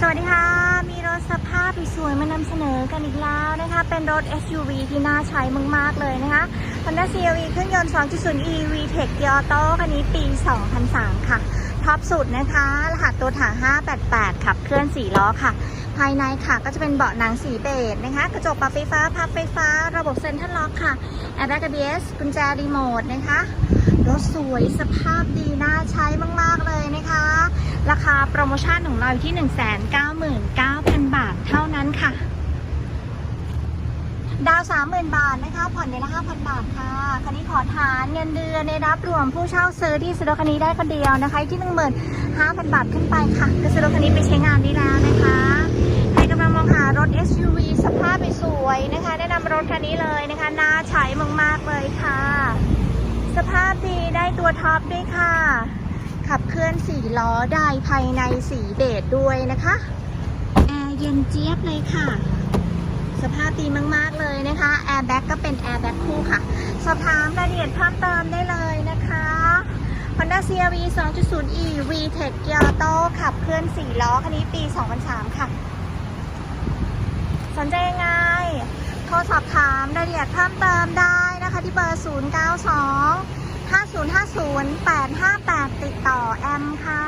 สวัสดีค่ะ มีรถสภาพสวยมานำเสนอกันอีกแล้วนะคะ เป็นรถ SUV ที่น่าใช้มาก ๆ เลยนะคะ Honda CRV เครื่องยนต์ 2.0 e VTEC d i a u t o คันนี้ปี 2003 ค่ะ ท็อปสุดนะคะ รหัสตัวถัง 588 ขับเคลื่อน 4 ล้อค่ะ ภายในค่ะก็จะเป็นเบาะหนังสีเบจนะคะ กระจกปรับไฟฟ้า พับไฟฟ้า ระบบเซ็นทรัลล็อกค่ะ แอร์แบ็ก ABS กุญแจรีโมทนะคะ รถสวยสภาพดีน่าใช้มาก ๆ เลย ราคาโปรโมชั่นของเราอยู่ที่ 199,000 บาทเท่านั้นค่ะ ดาว 30,000 บาทนะคะ ผ่อนเดือนละ5,000บาทค่ะ คันนี้ขอฐานเงินเดือนในรับรวมผู้เช่าซื้อที่ซื้อรถคันนี้ได้คนเดียวนะคะที่ 15,000 บาทขึ้นไปค่ะก็ซื้อรถคันนี้ไปใช้งานได้แล้วนะคะใครกำลังมองหารถ SUV สภาพสวยนะคะ แนะนำรถคันนี้เลยนะคะน่าใช้มากๆเลยค่ะ สภาพดีได้ตัวท็อปด้วยค่ะ ขับเคลื่อนสี่ล้อได้ภายในสีเบจด้วยนะคะแอร์เย็นเจี๊ยบเลยค่ะ สภาพดีมาก ๆ เลยนะคะแอร์แบ็กก็เป็นแอร์แบ็กคู่ค่ะ สอบถามรายละเอียดเพิ่มเติมได้เลยนะคะ Honda CRV 2.0e VTEC g i a t o ขับเคลื่อน4ล้อคันนี้ปี 2003 ค่ะ สนใจยังไง โทรสอบถามรายละเอียดเพิ่มเติมได้นะคะที่เบอร์ 092 5050 858ติด 好